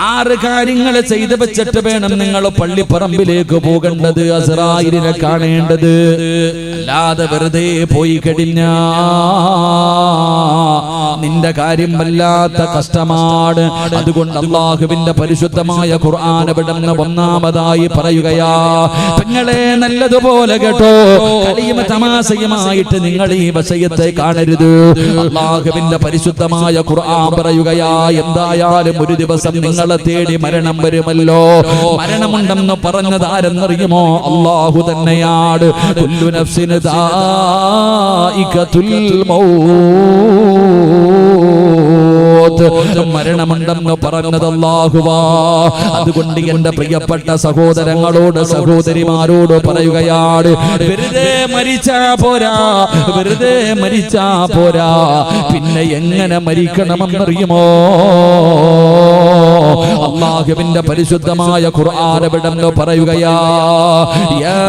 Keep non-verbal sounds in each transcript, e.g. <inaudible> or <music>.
ആറ് കാര്യങ്ങൾ ചെയ്തു വെച്ചിട്ട് വേണം നിങ്ങൾ പള്ളിപ്പറമ്പിലേക്ക് പോകേണ്ടത് അസറായിലിനെ കാണേണ്ടത്. അല്ലാതെ വെറുതെ പോയി കഴിഞ്ഞ നിന്റെ കാര്യം വല്ലാത്ത കഷ്ടമാണ്. അതുകൊണ്ട് അള്ളാഹുവിന്റെ പരിശുദ്ധമായ ഖുർആൻ വിടന്ന് ഒന്നാമതായി പറയുകയാ നിങ്ങളെ നല്ലതുപോലെ കേട്ടോ. കളിയും തമാശയുമായിട്ട് നിങ്ങൾ ഈ വിഷയത്തെ കാണരുത്. അള്ളാഹുവിന്റെ പരിശുദ്ധമായ ഖുർആൻ പറയുകയാ എന്തായാലും ഒരു ദിവസം നിങ്ങളെ തേടി മരണം വരുമല്ലോ. മരണമുണ്ടെന്ന് പറഞ്ഞത് ആരെന്നറിയുമോ? അള്ളാഹു തന്നെയാണ്. കുല്ലു ദായികത്തുൽ മരണമുണ്ടെന്ന് പറഞ്ഞത് അല്ലാഹുവാ. അതുകൊണ്ട് എന്റെ പ്രിയപ്പെട്ട സഹോദരങ്ങളോട് സഹോദരിമാരോട് പറയുകയാണ് വെറുതെ മരിച്ചാ പോരാ വെറുതെ മരിച്ചാ പോരാ. പിന്നെ എങ്ങനെ മരിക്കണമെന്നറിയുമോ? അള്ളാഹുവിന്റെ പരിശുദ്ധമായ ഖുർആൻ വിടന്ന് പറയുകയാ യാ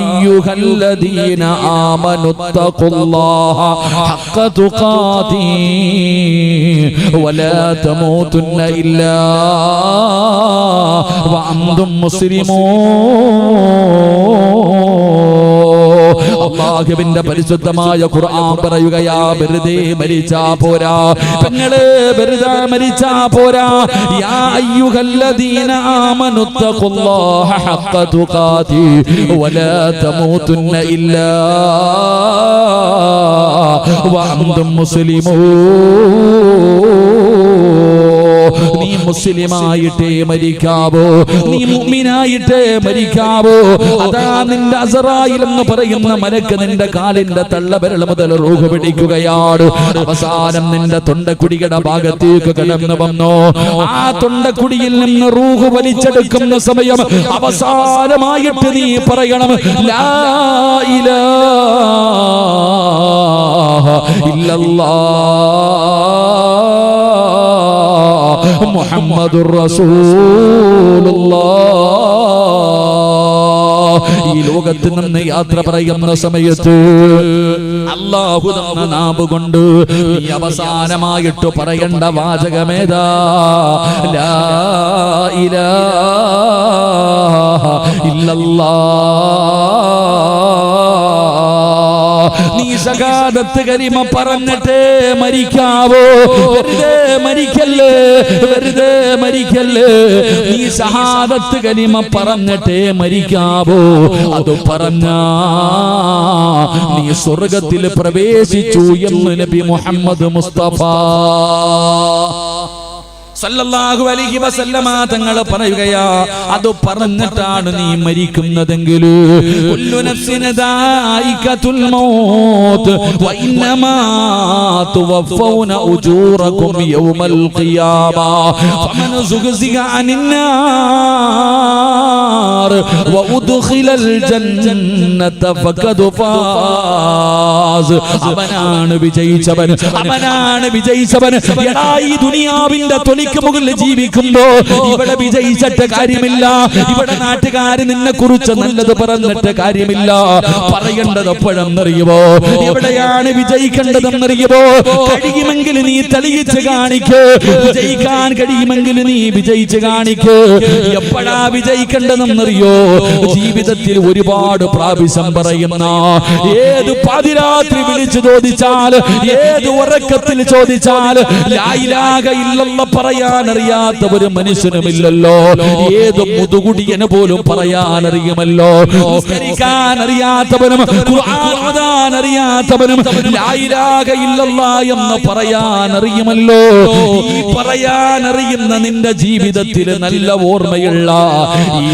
أيها الذين آمنوا اتقوا الله حق تقاته ولا تموتن إلا وأنتم مسلمون അള്ളാഹുവിന്റെ പരിശുദ്ധമായ ഖുർആൻ പറയുകയാ വെറുതെ മരിച്ചാ പോരാ. പെങ്ങൾ വെറുതെ മരിച്ചാ പോരാ. യാ അയ്യുഹല്ലദീന ആമനുത്തഖുല്ലാഹ ഹഖ തുഖാതി വലാ തമൂതുന്ന ഇല്ലാ വഅന്തും മുസ്ലിമൂൻ. നീ മുസ്ലിമായിട്ടേ മരിക്കാവോ? നീ മുഅ്മിനായിട്ടേ മരിക്കാവോ? അതാ നിന്റെ അസറായിൽ എന്ന് പറയുന്ന മലക്ക് നിന്റെ കാലിന്റെ തള്ളവിരൽ മുതൽ റൂഹ് പിടിക്കുകയാണ്. അവസാനം നിന്റെ തൊണ്ടക്കുടിയുടെ ഭാഗത്തേക്ക് കടന്നു വന്നു? ആ തൊണ്ടക്കുടിയിൽ നിന്ന് റൂഹ് വലിച്ചെടുക്കുന്ന സമയം അവസാനമായിട്ട് നീ പറയണം ലാ ഇലാഹ ഇല്ലല്ലാഹ് മുഹമ്മദുർ റസൂലുള്ളാഹ്. ഈ ലോകത്ത് നിന്ന് യാത്ര പറയുന്ന സമയത്ത് അള്ളാഹു തന്ന നാമ്പ് കൊണ്ട് നീ അവസാനമായിട്ട് പറയേണ്ട വാചകമേതാ? ലാ ഇലാഹ ഇല്ലല്ലാഹ്. നീ സകാദത്ത് കരിമ പറഞ്ഞിട്ട് മരിക്കാവോ? വെറുതെ മരിക്കല്ലേ? വെറുതെ മരിക്കല്ലേ? നീ സഹാദത്ത് കരിമ പറഞ്ഞിട്ട് മരിക്കാവോ? അത് പറഞ്ഞ നീ സ്വർഗത്തിൽ പ്രവേശിച്ചു എന്ന് നബി മുഹമ്മദ് മുസ്തഫ. സല്ലല്ലാഹു അലൈഹി വസല്ലമ തങ്ങൾ അത് പറഞ്ഞിട്ടാണ് നീ മരിക്കുന്നതെങ്കിൽ കുല്ലു നഫ്സിന വ ഉജൂറകും യൗമൽ ഖിയാമ ഫമൻ വ ഉദ്ഖിലൽ ജന്നത ഫാസ്. അവനാണ് വിജയിച്ചവൻ അവനാണ് വിജയിച്ചവൻ. ഈ ദുനിയാവിന്റെ തൊലിക്ക് മുകളിൽ ജീവിക്കുമ്പോ ഇവിടെ വിജയിച്ചിട്ട് കാര്യമില്ല. ഇവിടെ നാട്ടുകാര് നിന്നെ കുറിച്ച് നല്ലത് പറഞ്ഞിട്ട് കാര്യമില്ല. പറയേണ്ടത് എപ്പോഴെന്നറിയുമോ എവിടെയാണ് വിജയിക്കേണ്ടതെന്നറിയുമോ കഴിയുമെങ്കിൽ നീ തെളിയിച്ച് കാണിക്കൂ. വിജയിക്കാൻ കഴിയുമെങ്കിൽ നീ വിജയിച്ച് കാണിക്കൂ. എപ്പോഴാ വിജയിക്കേണ്ടതെന്നറിയോ ജീവിതത്തിൽ ഒരുപാട് പ്രാവശ്യം പറയുന്ന ഏത് പാതിരാത്രി വിളിച്ചു ചോദിച്ചാൽ ഏത് ഉറക്കത്തിൽ ചോദിച്ചാൽ ലായിലാക അറിയാത്ത ഒരു മനുഷ്യനുമില്ലല്ലോ. ഏത് മുതുകുടിയന് പോലും നിസ്കരിക്കാൻ അറിയാത്തവനും അറിയാത്തവനും എന്ന് പറയാൻ അറിയുന്ന നിന്റെ ജീവിതത്തിൽ നല്ല ഓർമ്മയുള്ള ഈ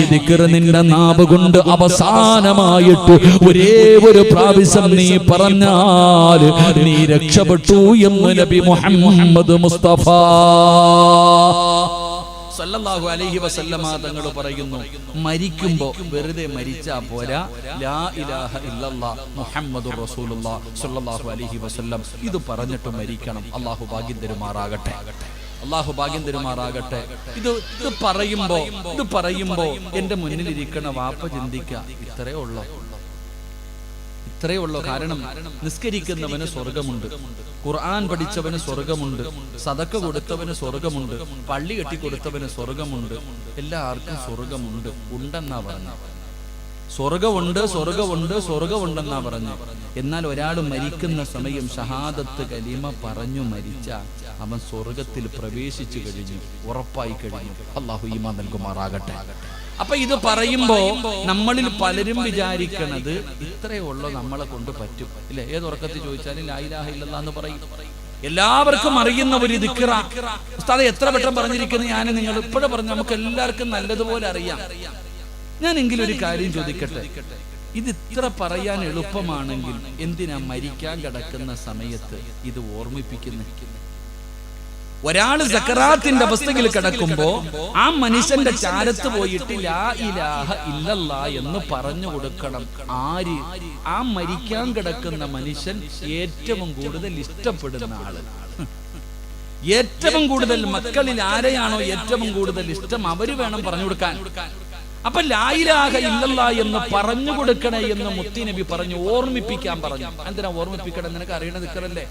നിന്റെ നാവ് കൊണ്ട് അവസാനമായിട്ട് ഒരേ ഒരു പ്രാവശ്യം നീ പറഞ്ഞാൽ നീ രക്ഷപ്പെട്ടു എന്ന് നബി മുഹമ്മദ് മുസ്തഫ. സല്ലല്ലാഹു അലൈഹി വസല്ലമ തങ്ങൾ പറയുന്നു മരിക്കുമ്പോ വെറുതെ മരിച്ചാ പോരാ. ലാ ഇലാഹ ഇല്ലല്ലാ മുഹമ്മദുർ റസൂലുള്ളാ സല്ലല്ലാഹു അലൈഹി വസല്ലം. ഇത് പറഞ്ഞിട്ട് മരിക്കണം. അള്ളാഹു ഭാഗ്യം തരുമാറാകട്ടെ അള്ളാഹു ഭാഗ്യം തരുമാറാകട്ടെ ഇത് ഇത് പറയുമ്പോ ഇത് പറയുമ്പോ എന്റെ മുന്നിൽ ഇരിക്കണ വാപ്പ ചിന്തിക്ക ഇത്രേ ഉള്ളോ. അത്രയേ ഉള്ളൂ കാരണം? നിസ്കരിക്കുന്നവന് സ്വർഗമുണ്ട് ഖുർആൻ പഠിച്ചവന് സ്വർഗമുണ്ട് സതക്ക കൊടുത്തവന് സ്വർഗമുണ്ട് പള്ളി കെട്ടി കൊടുത്തവന് സ്വർഗമുണ്ട് എല്ലാവർക്കും സ്വർഗമുണ്ട് ഉണ്ടെന്നാ പറഞ്ഞു. സ്വർഗമുണ്ട് സ്വർഗമുണ്ട് സ്വർഗമുണ്ടെന്നാ പറഞ്ഞു. എന്നാൽ ഒരാൾ മരിക്കുന്ന സമയം ഷഹാദത്ത് കലിമ പറഞ്ഞു മരിച്ച അവൻ സ്വർഗത്തിൽ പ്രവേശിച്ചു കഴിഞ്ഞു. ഉറപ്പായി കഴിഞ്ഞു. അള്ളാഹു ഈമാ നൽകുമാറാകട്ടെ. അപ്പൊ ഇത് പറയുമ്പോ നമ്മളിൽ പലരും വിചാരിക്കണത് ഇത്രയേ ഉള്ളൂ നമ്മളെ കൊണ്ട് പറ്റും. ഇല്ലേ? ഏത് ഉറക്കത്തിൽ ചോദിച്ചാലും ലായിലാഹ ഇല്ലല്ല എന്ന് പറയും. എല്ലാവർക്കും അറിയുന്ന ഒരു ദിക്റ. ഉസ്താദ് എത്ര വട്ടം പറഞ്ഞിരിക്കുന്നു ഞാൻ നിങ്ങൾ ഇപ്പോഴും പറഞ്ഞു നമുക്ക് എല്ലാവർക്കും നല്ലതുപോലെ അറിയാം. ഞാനെങ്കിലും ഒരു കാര്യം ചോദിക്കട്ടെ? ഇത് ഇത്ര പറയാൻ എളുപ്പമാണെങ്കിൽ എന്തിനാ മരിക്കാൻ കിടക്കുന്ന സമയത്ത് ഇത് ഓർമ്മിപ്പിക്കുന്നത് ഒരാൾ സക്കറാത്തിന്റെ അവസ്ഥയിൽ കിടക്കുമ്പോ ആ മനുഷ്യന്റെ ചാരത്ത് പോയിട്ട് ലാ ഇലാഹ ഇല്ലല്ല എന്ന് പറഞ്ഞു കൊടുക്കണം. ആര്? ആ മരിക്കാൻ കിടക്കുന്ന മനുഷ്യൻ ഏറ്റവും കൂടുതൽ ഇഷ്ടപ്പെടുന്ന ആൾ. <laughs> ഏറ്റവും കൂടുതൽ മക്കളിൽ ആരെയാണോ ഏറ്റവും കൂടുതൽ ഇഷ്ടം? അവർ വേണം പറഞ്ഞു കൊടുക്കാൻ. അപ്പൊ ലായിലാഹ ഇല്ലല്ല എന്ന് പറഞ്ഞു കൊടുക്കണേ എന്ന് മുത്തിനബി പറഞ്ഞു ഓർമ്മിപ്പിക്കാൻ പറഞ്ഞു. എന്തിനാ ഓർമ്മിപ്പിക്കണം? നിനക്ക് അറിയണ നിൽക്കറല്ലേ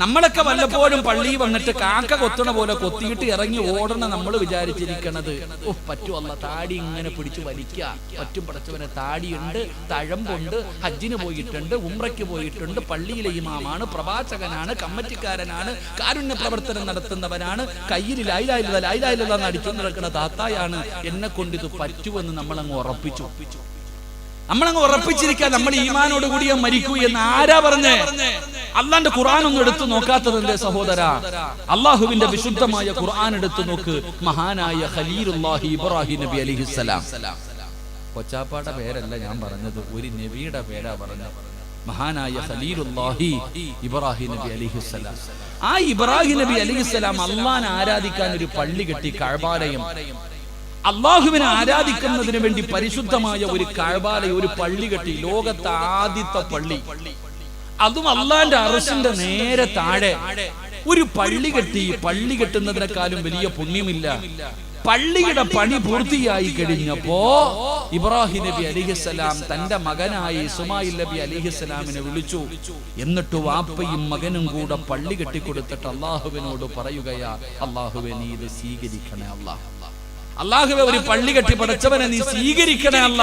നമ്മളൊക്കെ വല്ലപ്പോഴും പള്ളി വന്നിട്ട് കാക്ക കൊത്തണ പോലെ കൊത്തിയിട്ട് ഇറങ്ങി ഓടണ നമ്മൾ വിചാരിച്ചിരിക്കണത്. ഓ പറ്റുമല്ല താടി ഇങ്ങനെ പിടിച്ചു വലിക്ക. പറ്റും പടച്ചവനെ താടിയുണ്ട് തഴമ്പുണ്ട് ഹജ്ജിന് പോയിട്ടുണ്ട് ഉമ്രയ്ക്ക് പോയിട്ടുണ്ട് പള്ളിയിലെ ഇമാമാണ് പ്രവാചകനാണ് കമ്മറ്റിക്കാരനാണ് കാരുണ്യ പ്രവർത്തനം നടത്തുന്നവനാണ് കയ്യിൽ ലായിലായില്ല ലായിലായില്ല അടിച്ചു നടക്കുന്ന താത്തായാണ്. എന്നെ കൊണ്ട് ഇത് പറ്റുമെന്ന് നമ്മളങ്ങ് ഉറപ്പിച്ചു. നമ്മളങ്ങ് ഉറപ്പിച്ചിരിക്കാൻ നമ്മൾ ഈമാനോട് കൂടിയ മരിക്കൂ എന്ന് ആരാ പറഞ്ഞേ? അള്ളാന്റെ ഖുർആൻ ഒന്നും എടുത്തു നോക്കാത്തത് എന്റെ സഹോദര. അള്ളാഹുവിന്റെ വിശുദ്ധമായ ഖുർആൻ എടുത്തു നോക്ക്. മഹാനായ ഖലീലുല്ലാഹി ഇബ്രാഹിം നബി അലിഹിസ്സലാം കൊച്ചാപ്പാടെ പേരല്ല ഞാൻ പറഞ്ഞത്. ഒരു നബിയുടെ പേരാ പറഞ്ഞത്. മഹാനായ ഖലീലുല്ലാഹി ഇബ്രാഹിം നബി അലിഹിസ്സലാം ആ ഇബ്രാഹിം നബി അലിഹിസ്സലാം അള്ളാൻ ആരാധിക്കാൻ ഒരു പള്ളി കെട്ടി കഴബാലയം അള്ളാഹുവിനെ ആരാധിക്കുന്നതിന് വേണ്ടി പരിശുദ്ധമായ ഒരു കഴബാലയം ഒരു പള്ളി കെട്ടി ലോകത്തെ ആദ്യത്തെ പള്ളി. അതും അള്ളാന്റെ അറസിന്റെ നേരെ താഴെ. ഒരു പള്ളി കെട്ടി പള്ളി കെട്ടുന്നതിനേക്കാളും വലിയ പുണ്യമില്ല. പള്ളിയുടെ പണി പൂർത്തിയായി കഴിഞ്ഞപ്പോ ഇബ്രാഹിം നബി അലിഹിസ്സലാം തന്റെ മകനായ ഇസ്മായിൽ നബി അലിഹിസ്സലാമിനെ വിളിച്ചു. എന്നിട്ട് വാപ്പയും മകനും കൂടെ പള്ളി കെട്ടിക്കൊടുത്തിട്ട് അള്ളാഹുവിനോട് പറയുകയാ അള്ളാഹുവിനെ ഇത് സ്വീകരിക്കണേ അള്ളാഹ് അള്ളാഹുവെ ഒരു പള്ളി കെട്ടി പടച്ചവനെ നീ സ്വീകരിക്കണേ അല്ല.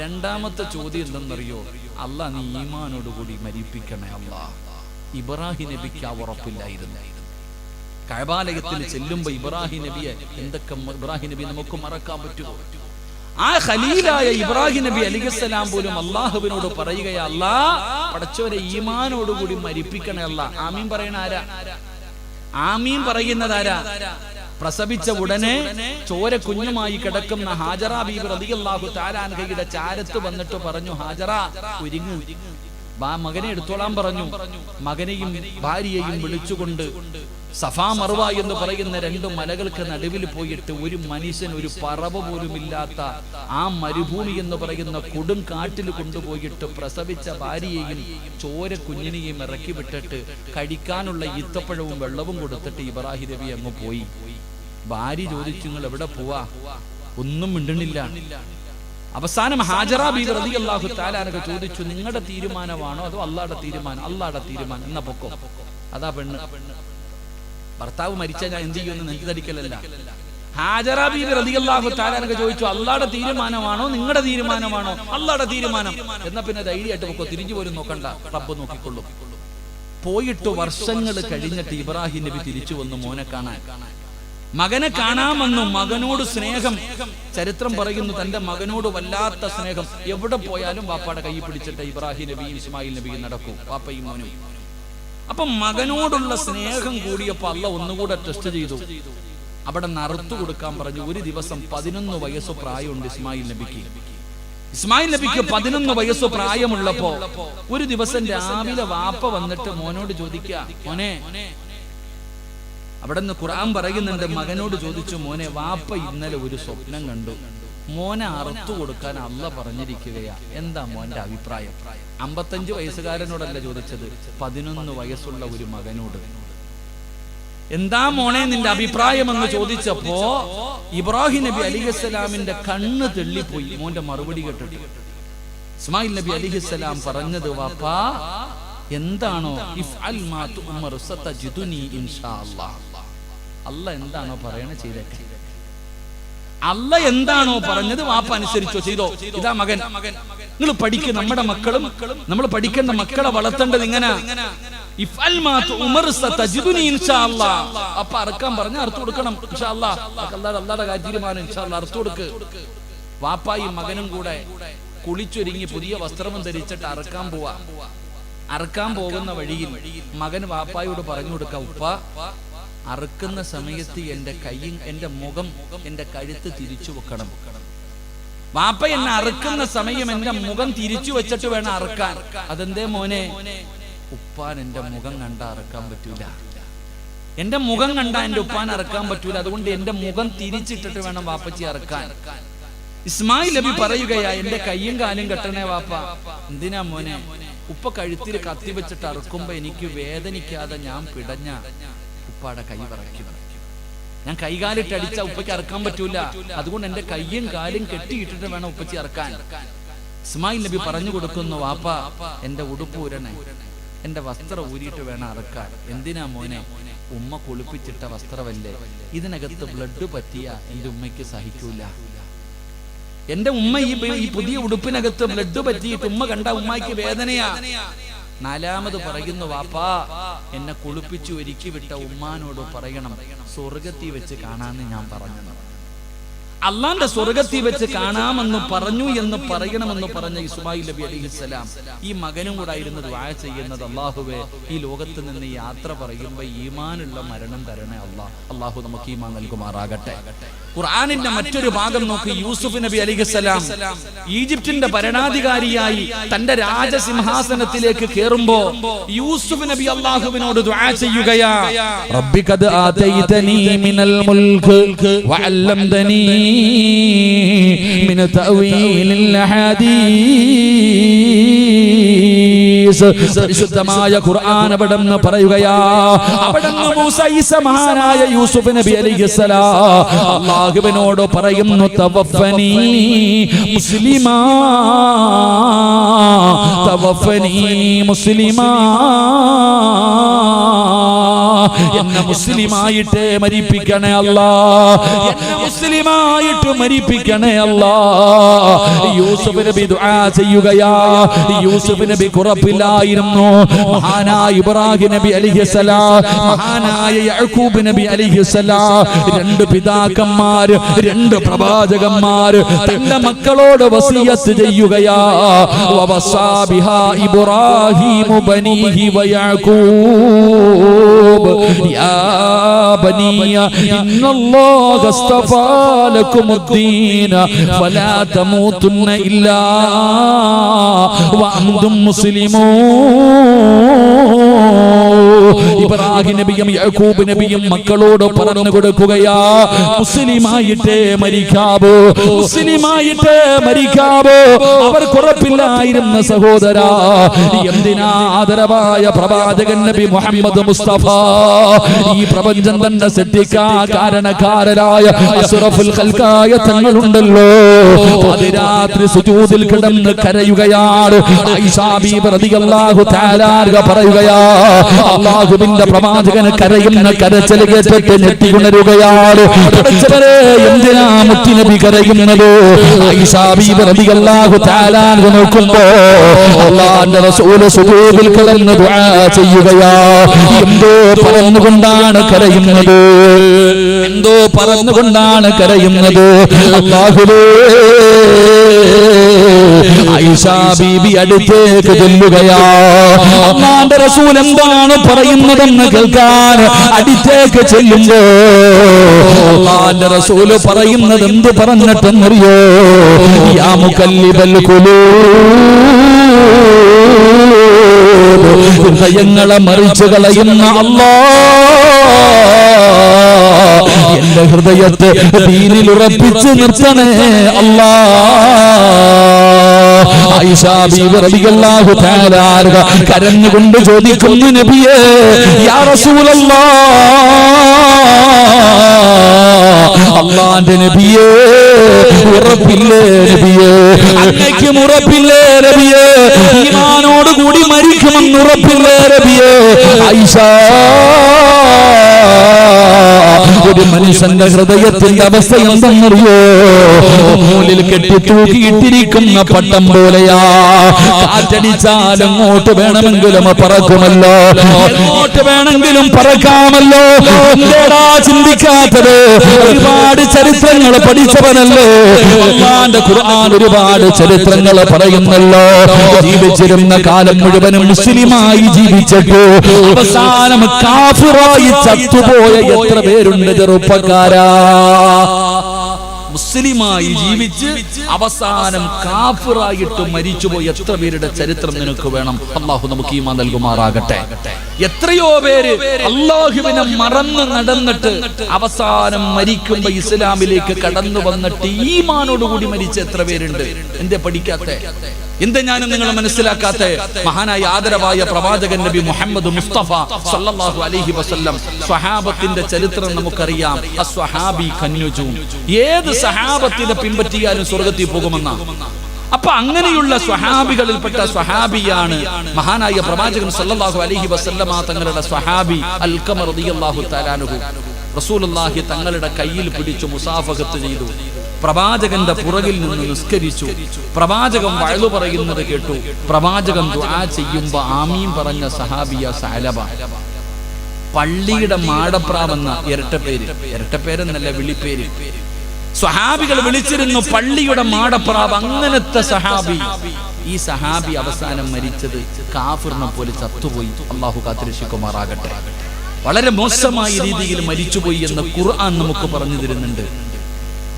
രണ്ടാമത്തെ ചോദ്യം എന്തെന്നറിയോ? അല്ല നീ ഈമാനോട് കൂടി മരിപ്പിക്കണേ അല്ല. ഇബ്രാഹിം നബിക്ക് ആ ഉറപ്പില്ലായിരുന്നു. കഴബാലയത്തിൽ ചെല്ലുമ്പോ ഇബ്രാഹിം നബിയെ എന്തൊക്കെ ഇബ്രാഹിം നബി നമുക്ക് മറക്കാൻ പറ്റുമോ ആ ഖലീലായ ഇബ്രാഹിം നബി അലിഖലാം പോലും അള്ളാഹുവിനോട് പറയുകയല്ല അല്ലാ പടച്ചവരെ ഈമാനോടുകൂടി മരിപ്പിക്കണേ അല്ല. ആമീൻ പറയണ ആരാ? ആമീൻ പറയുന്നതാരാ പ്രസവിച്ച ഉടനെ ചോര കുഞ്ഞുമായി കിടക്കുന്ന ഹാജറ ബീബി റളിയല്ലാഹു താരാൻഹയുടെ ചാരത്ത് വന്നിട്ട് പറഞ്ഞു ഹാജറ ഒരുങ്ങു. മകനെ എടുത്തോളാൻ പറഞ്ഞു. മകനെയും ഭാര്യയെയും വിളിച്ചുകൊണ്ട് സഫാ മറുവ എന്ന് പറയുന്ന രണ്ട് മലകൾക്ക് നടുവിൽ പോയിട്ട് ഒരു മനുഷ്യൻ ഒരു പറവ പോലും ഇല്ലാത്ത ആ മരുഭൂമി എന്ന് പറയുന്ന കൊടും കാട്ടിൽ കൊണ്ടുപോയിട്ട് പ്രസവിച്ച ഭാര്യയെയും ചോര കുഞ്ഞിനെയും ഇറക്കി വിട്ടിട്ട് കഴിക്കാനുള്ള ഈത്തപ്പഴവും വെള്ളവും കൊടുത്തിട്ട് ഇബ്രാഹിം നബി അങ്ങ് പോയി. ഭാര്യ ചോദിച്ചു നിങ്ങൾ എവിടെ പോവാ? ഒന്നും മിണ്ടണില്ല അവസാനം ഹാജറ ബീബി അള്ളാഹു താലാനൊക്കെ ചോദിച്ചു നിങ്ങളുടെ തീരുമാനമാണോ അതോ അള്ളാടെ തീരുമാനം? അള്ളാടെ തീരുമാനം. എന്ന പൊക്കോ? അതാ പെണ്ണ്. ഭർത്താവ് മരിച്ചാൽ ഞാൻ എന്ത് ചെയ്യുമെന്ന് നെഞ്ചു തടിക്കലല്ല ഹാജറ ബീബി റളിയല്ലാഹു താലാനൊക്കെ ചോദിച്ചു അള്ളാടെ തീരുമാനമാണോ? നിങ്ങളുടെ തീരുമാനമാണോ? അള്ളാടെ തീരുമാനം. എന്നാ പിന്നെ ധൈര്യമായിട്ട് പൊക്കോ? തിരിഞ്ഞു പോലും നോക്കണ്ട. റബ്ബ് നോക്കിക്കൊള്ളും. പോയിട്ട് വർഷങ്ങൾ കഴിഞ്ഞിട്ട് ഇബ്രാഹിം നബി തിരിച്ചു വന്ന് മോനെ കാണാൻ. മകനെ കാണാമെന്നു മകനോട് സ്നേഹം. ചരിത്രം പറയുന്നു തന്റെ മകനോട് വല്ലാത്ത സ്നേഹം. എവിടെ പോയാലും വാപ്പയുടെ കൈ പിടിച്ചിട്ട് ഇബ്രാഹിം നബിയും ഇസ്മായിൽ നബിയും നടക്കും. വാപ്പയും മോനും. അപ്പൊ മകനോടുള്ള സ്നേഹം കൂടിയപ്പോ അല്ല ഒന്നുകൂടെ ടെസ്റ്റ് ചെയ്തു. അവിടെ നറുത്തു കൊടുക്കാൻ പറഞ്ഞു ഒരു ദിവസം പതിനൊന്ന് വയസ്സ് പ്രായമുണ്ട് ഇസ്മായിൽ നബിക്ക്. ഇസ്മായിൽ നബിക്ക് പതിനൊന്ന് വയസ്സ് പ്രായമുള്ളപ്പോ ഒരു ദിവസം രാവിലെ വാപ്പ വന്നിട്ട് മോനോട് ചോദിക്കുക മോനെ അവിടെ നിന്ന് ഖുർആൻ പറയുന്നുണ്ട് മകനോട് ചോദിച്ചു മോനെ വാപ്പ ഇന്നലെ ഒരു സ്വപ്നം കണ്ടു. മോനെ അറുത്തു കൊടുക്കാൻ അല്ല പറഞ്ഞിരിക്കുകയാ. എന്താ മോന്റെ അഭിപ്രായം? അമ്പത്തഞ്ച് വയസ്സുകാരനോടല്ല ചോദിച്ചത് പതിനൊന്ന് വയസ്സുള്ള ഒരു മകനോട്. എന്താ മോനെ നിന്റെ അഭിപ്രായം എന്ന് ചോദിച്ചപ്പോ ഇബ്രാഹിം നബി അലിഖലാമിന്റെ കണ്ണ് തെള്ളിപ്പോയി മോന്റെ മറുപടി കേട്ടിട്ട്. ഇസ്മായിൽ നബി അലിഹിസ്സലാം പറഞ്ഞത് വാപ്പാ എന്താണോ? ഇഫ് ഇഫ്അൽ മാ തുഅ്മർ സതജിദുനി ഇൻഷാ അല്ലാഹ്. അല്ല എന്താണോ പറയണ ചെയ്ത അല്ല എന്താണോ പറഞ്ഞത് വാപ്പ അനുസരിച്ചോ ചെയ്തോ? ഇതാ മകൻ. നിങ്ങൾ പഠിക്കുക നമ്മുടെ മക്കളും നമ്മൾ പഠിക്കേണ്ട മക്കളെ വളർത്തേണ്ടത് ഇങ്ങനെ. കൊടുക്കണം കൊടുക്ക്. വാപ്പായും മകനും കൂടെ കുളിച്ചൊരുങ്ങി പുതിയ വസ്ത്രം ധരിച്ചിട്ട് അറക്കാൻ പോവാ. അറക്കാൻ പോകുന്ന വഴിയിൽ മകൻ വാപ്പായോട് പറഞ്ഞു കൊടുക്ക ഉപ്പ അറുക്കുന്ന സമയത്ത് എന്റെ കൈയും എന്റെ മുഖം എന്റെ കഴുത്ത് തിരിച്ചു വെക്കണം. വാപ്പ എന്നെ അറുക്കുന്ന സമയം എന്റെ മുഖം തിരിച്ചു വെച്ചിട്ട് വേണം അറുക്കാൻ. അതെന്തേ മോനെ? ഉപ്പാൻ എന്റെ മുഖം കണ്ട അറുക്കാൻ പറ്റൂല. എന്റെ മുഖം കണ്ട എന്റെ ഉപ്പാൻ അറക്കാൻ പറ്റൂല. അതുകൊണ്ട് എന്റെ മുഖം തിരിച്ചിട്ടിട്ട് വേണം വാപ്പച്ചി അറക്കാൻ. ഇസ്മായിൽ നബി പറയുകയാ എന്റെ കൈയും കാലും കെട്ടണേ വാപ്പ. എന്തിനാ മോനെ? ഉപ്പ കഴുത്തിൽ കത്തി വെച്ചിട്ട് അറുക്കുമ്പോ എനിക്ക് വേദനിക്കാതെ ഞാൻ പിടഞ്ഞ. ഉപ്പാടെ കൈ വിറയ്ക്കും. ഞാൻ കൈകാലിട്ട് അടിച്ച ഉപ്പയ്ക്ക് ഇറക്കാൻ പറ്റൂല. അതുകൊണ്ട് എന്റെ കയ്യും കാലും കെട്ടിയിട്ടിട്ട് വേണം ഉപ്പച്ചി ഇറക്കാൻ ഇസ്മായിൽ നബി പറഞ്ഞു കൊടുക്കുന്നു വാപ്പ എന്റെ ഉടുപ്പ് ഉരണേ എന്റെ വസ്ത്രം ഊരിയിട്ട് വേണം അറക്കാൻ. എന്തിനാ മോനെ? ഉമ്മ കുളിപ്പിച്ചിട്ട വസ്ത്രമല്ലേ? ഇതിനകത്ത് ബ്ലഡ് പറ്റിയ എന്റെ ഉമ്മയ്ക്ക് സഹിക്കൂല. എന്റെ ഉമ്മ ഈ പുതിയ ഉടുപ്പിനകത്ത് ബ്ലഡ് പറ്റിയിട്ട് ഉമ്മ കണ്ട ഉമ്മയ്ക്ക് വേദനയാ. നാലാമത് പറയുന്നു വാപ്പാ എന്നെ കുളിപ്പിച്ചു ഒരുക്കി വിട്ട ഉമ്മാനോട് പറയണം സ്വർഗത്തിൽ വെച്ച് കാണാന്ന് ഞാൻ പറഞ്ഞു. അള്ളാന്റെ സ്വർഗത്തിൽ വെച്ച് കാണാമെന്ന് പറഞ്ഞു എന്ന് പറയണമെന്ന് പറഞ്ഞ ഇസ്മായിൽ നബി അലിഹിസ്സലാം ഈ മകനും കൂടെ ആയിരുന്നു ദുആ ചെയ്യുന്നത് അള്ളാഹുവെ ഈ ലോകത്ത് നിന്ന് യാത്ര പറയുമ്പോൾ ഈമാനുള്ള മരണം തരണേ അള്ളാഹ് അള്ളാഹു നമുക്ക് ഈമാൻ നൽകുമാറാകട്ടെ. ഖുർആാനിന്റെ മറ്റൊരു ഭാഗം നോക്കി യൂസുഫ് നബി അലിഹിസ്സലാം. ഈജിപ്തിന്റെ ഭരണാധികാരിയായി തന്റെ രാജസിംഹാസനത്തിലേക്ക് കയറുമ്പോ യൂസുഫ് നബി അള്ളാഹുവിനോട് ദുആ ചെയ്യുകയാ. റബ്ബിഖദ് ആതൈതനീ മിനൽ മുൽക് വഅല്ലംതനീ من تأويل الأحاديث പരിശുദ്ധമായ ഖുർആൻ അവിടെ നിന്ന് പറയുകയാ അവിടെ നിന്ന് മൂസ ഈസ മഹാനായ യൂസുഫ് നബി അലൈഹിസ്സലാം അള്ളാഹുവിനോട് പറയുന്നു തവഫനി മുസ്ലിമാ തവഫനി മുസ്ലിമാ എന്നെ മുസ്ലിമായിട്ട് മരിപ്പിക്കണേ അല്ല. എന്നെ മുസ്ലിമായിട്ട് മരിപ്പിക്കണേ അല്ല. യൂസുഫ് നബി ദുആ ചെയ്യുകയാ. യൂസുഫ് നബി കുറപ്പില്ലായിരുന്നു മഹാനായ ഇബ്രാഹിം നബി അലിഹിസലാം മഹാനായ യഅ്കൂബ് നബി അലിഹിസലാം രണ്ട് പിതാക്കന്മാർ രണ്ട് പ്രവാചകന്മാർ തന്റെ മക്കളോട് വസിയത്ത് ചെയ്യുകയാ. വവസാ ബിഹാ ഇബ്രാഹിമു ബനീഹി വയഅ്കൂബ് يا بني إن الله اصطفى لكم الدين فلا تموتن إلا وأنتم مسلمون ഇബ്രാഹിം നബിയും യാക്കൂബ് നബിയും മക്കളോട് പറഞ്ഞു കൊടുക്കുകയാ മുസ്ലിമായിട്ടേ മരിക്കാവോ മുസ്ലിമായിട്ടേ മരിക്കാവോ അവർ കുറപ്പില്ലായിരുന്ന സഹോദര എന്തിനാ ആദരവായ പ്രവാചകൻ നബി മുഹമ്മദ് മുസ്തഫ ഈ പ്രപഞ്ചം തന്നെ സൃഷ്ടിക്കാ കാരണക്കാരനായ അസുറഫുൽ ഖൽക്കായ തങ്ങളുണ്ടല്ലോ. അതിരാത്രി സുജൂദിൽ കിടന്ന് കരയുകയാണ്. തആല അൻഹ പറയുകയാ അല്ലാഹുവിന്റെ പ്രവാചകന് കരയുന്ന കരച്ചിൽ കേട്ടിട്ട് പഠിച്ചവരെ എന്തിനാ മുത്തുനബി കരയുന്നത്? തആല നോക്കുമ്പോൾ നോക്കുമ്പോ അല്ലാഹുവിന്റെ റസൂൽ സുജൂദിൽ കിടന്ന് ചെയ്യുകയാ. എന്തോ പറഞ്ഞുകൊണ്ടാണ് കരയുന്നത്? എന്തോ പറഞ്ഞുകൊണ്ടാണ് കരയുന്നത്? അള്ളാഹുലേ ബീബി അടുത്തേക്ക് ചെല്ലുകയാ. അള്ളാന്റെ റസൂൽ എന്താണ് പറയുന്നതെന്ന് കേൾക്കാൻ അടുത്തേക്ക് ചെല്ലുമ്പോ അള്ളാന്റെ റസൂൽ പറയുന്നത് എന്ത് പറഞ്ഞിട്ടെന്നറിയോ? യാ മുക്കല്ലിബൽ കുലൂ ഹൃദയങ്ങളെ മറിച്ചു കളയുന്ന അല്ലാ. എന്റെ ഹൃദയത്തെ ദീനിൽ ഉറപ്പിച്ച് നിർത്തണേ അല്ലാ. കരഞ്ഞുകൊണ്ട് ചോദിക്കുന്നു നബിയേ യാ റസൂലല്ലാ. അള്ളാന്റെ നബിയേ ഉറപ്പില്ലേ നബിയേ? അങ്ങയ്ക്കും ഉറപ്പില്ലേ നബിയേ? ഈമാനോട് കൂടി മരിക്കുമെന്ന് ഉറപ്പില്ലേ നബിയേ? ഐഷ ഒരു മനുഷ്യന്റെ ഹൃദയത്തിന്റെ അവസ്ഥ എന്തെന്നറിയോ? മൂലിൽ കെട്ടി തൂക്കിയിട്ടിരിക്കുന്ന പട്ടം പോലെയാ. കാറ്റടിച്ചാൽ അങ്ങോട്ട് വേണമെങ്കിലും പറക്കുമല്ലോ. അങ്ങോട്ട് വേണമെങ്കിലും പറക്കാമല്ലോ. എന്തേടാ ചിന്തിക്കാത്തത്? ഒരുപാട് ചരിത്രങ്ങൾ പഠിച്ചവനല്ലേ? അള്ളാന്റെ ഖുർആൻ ഒരുപാട് ചരിത്രങ്ങൾ പറയുന്നല്ലോ. ജീവിച്ചിരുന്ന കാലം മുഴുവനും മുസ്ലിമായി ജീവിച്ചിട്ടു അവസാനം കാഫിറായി ചത്തുപോയ എത്ര പേരുണ്ട് ചെറുപ്പക്കാരാ മുസ്ലിമായി ജീവിച്ച് അവസാനം കാഫിറായിട്ട് മരിച്ചുപോയി എത്ര പേരുടെ ചരിത്രം നിനക്ക് വേണം? അള്ളാഹു നമുക്ക് ഈമാ നൽകുമാറാകട്ടെ. എത്രയോ പേര് അള്ളാഹുവിനെ മറന്ന് നടന്നിട്ട് അവസാനം മരിക്കുമ്പോ ഇസ്ലാമിലേക്ക് കടന്നു വന്നിട്ട് ഈമാനോടുകൂടി മരിച്ച എത്ര പേരുണ്ട്? എന്റെ പഠിക്കാത്ത? എന്താ ഞാനും നിങ്ങൾ മനസ്സിലാക്കാത്ത? മഹാനായ ആദരവായ പ്രവാചകൻ നബി മുഹമ്മദ് മുസ്തഫ സല്ലല്ലാഹു അലൈഹി വസല്ലം. സ്വഹാബത്തിന്റെ ചരിത്രം നമുക്കറിയാം. അസ്വഹാബി കന്യുജൂൻ ഏത് സഹാബത്തിനെ പിൻപറ്റിയാലും സ്വർഗത്തിൽ പോകുമെന്ന? അപ്പൊ അങ്ങനെയുള്ള സ്വഹാബികളിൽപ്പെട്ട സ്വഹാബിയാണ് മഹാനായ പ്രവാചകൻ സല്ലല്ലാഹു അലൈഹി വസല്ലമ തങ്ങളുടെ സ്വഹാബി അൽഖമർ റളിയല്ലാഹു തആലാനുഹു റസൂലുള്ളാഹി തങ്ങളുടെ കയ്യിൽ പിടിച്ചു മുസാഫഹത്ത് ചെയ്തു. പ്രവാചകന്റെ പുറകിൽ നിന്ന് നിസ്കരിച്ചു. പ്രവാചകം വഴു പറയുന്നത് കേട്ടു. പ്രവാചകൻ ദുആ ചെയ്യുമ്പോ ആമീൻ പറഞ്ഞ സഹാബിയ സഹലബ പള്ളിയുടെ മാടപ്രാവെന്ന ഇരട്ടപ്പേര്. ഇരട്ടപ്പേരെന്നല്ല വിളിപ്പേര്. സ്വഹാബികൾ വിളിച്ചിരുന്നു പള്ളിയുടെ മാടപ്രാവ് അങ്ങനത്തെ സഹാബി ഈ സഹാബി അവസാനം മരിച്ചത് കാഫിറിനെ പോലെ ചത്തുപോയി. അള്ളാഹു കാത്തിരക്ഷിക്കുമാറാകട്ടെ. വളരെ മോശമായ രീതിയിൽ മരിച്ചുപോയി എന്ന് ഖുർആൻ നമുക്ക് പറഞ്ഞു തരുന്നുണ്ട്.